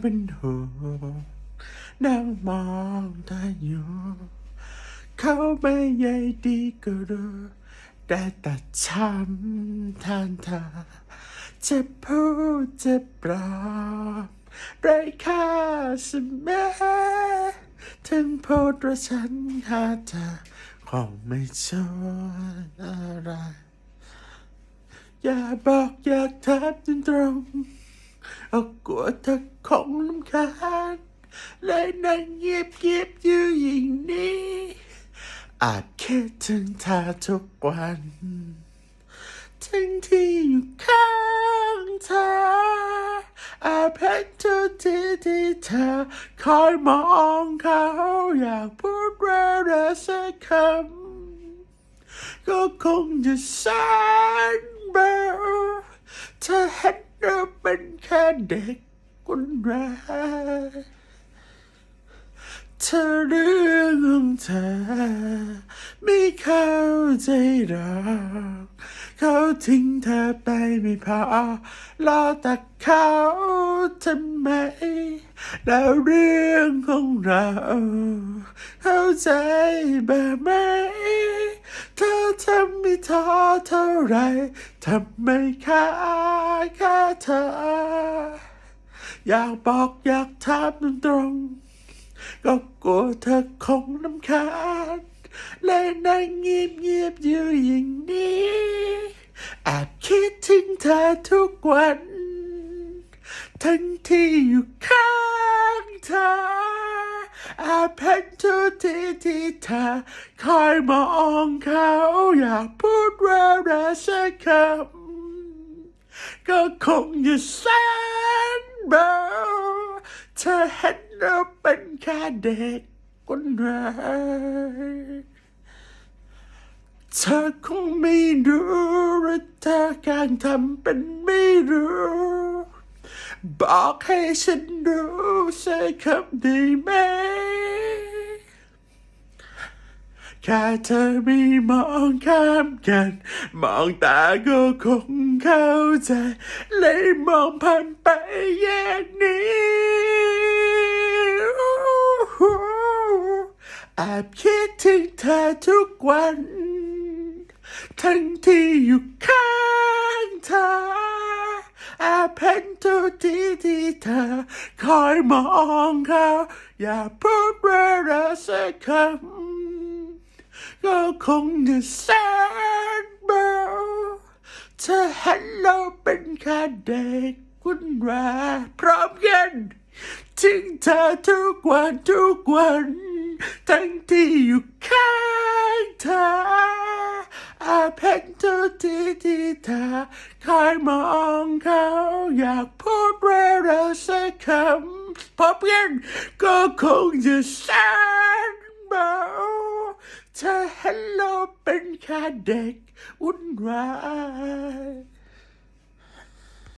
เป็นห่วงนั่งมองเธออยู่เขาไม่ใยดีก็รู้ได้แต่ช้ำแทนเธอจะพูดจะปลอบไรค่าเสมอถึงพูดว่าฉันหาเธอคงไม่ชวยอะไร อย่าบอกอยากถามตรงตรงๆเอากลัวเธอ คงลำคาญเลยนั่งเงียบเงียบอยู่อย่างนี้ อาจคิดถึงเธอทุกวัน ทั้งที่อยู่ข้างเธออาจเป็นทุกทีที่เธอคอยมองเขาอยากพูดว่อะไรสักคำก็คงจะแสนเบาเธอเห็นเราเป็นแค่เด็ก คนแรกเธอเรื่องของเธอไม่เข้าใจหรอกเขาทิ้งเธอไปไม่พอรอแต่เขาทำไมแล้วเรื่องของเรา เข้าใจบ้างไหมเธอทำไม่ท้อเท่าไรทำไมค่าค่าเธอ อยากบอกอยากถามตรงๆก็กลัวเธอคงน้ำคาญเลยนั่งเงียบเงียบๆอยู่อย่างนี้แอบคิดถึงเธอทุกวัน ทั้งที่อยู่ข้างเธออาเป็นทุกทีที่เธอคอยมองเขาอยากพูดว่ารักสักคำก็คงจะแสน บเธอเห็นเราเป็นแค่เด็กคนแรกเธอคงไม่รู้หรือเธอการทำเป็นไม่รู้ บอกให้ฉันรู้สักคำดีไหม แค่เธอไม่มองข้ามกัน มองตาก็คงเข้าใจ เลยมองผ่านไปแยกนี้แอบคิดถึงเธอทุกวัน ทั้งที่อยู่ข้างเธออาเป็นทุกทีที่เธอ คอยมองเขา อย่าพูดว่ารักสักคำ ก็คงจะแสนเบาเธอเห็นเราเป็นแค่เด็กคุณราพร้อมกันถึงเธอทุกวันทุกวัน ทั้งที่อยู่ข้างเธออาเป็นทุกทีที่เธอคอยมองเขาอยากพูดว่าเราสักคำพบกันก็คงจะแสนเบา เธอเห็นเราเป็นแค่เด็กวุ่นวาย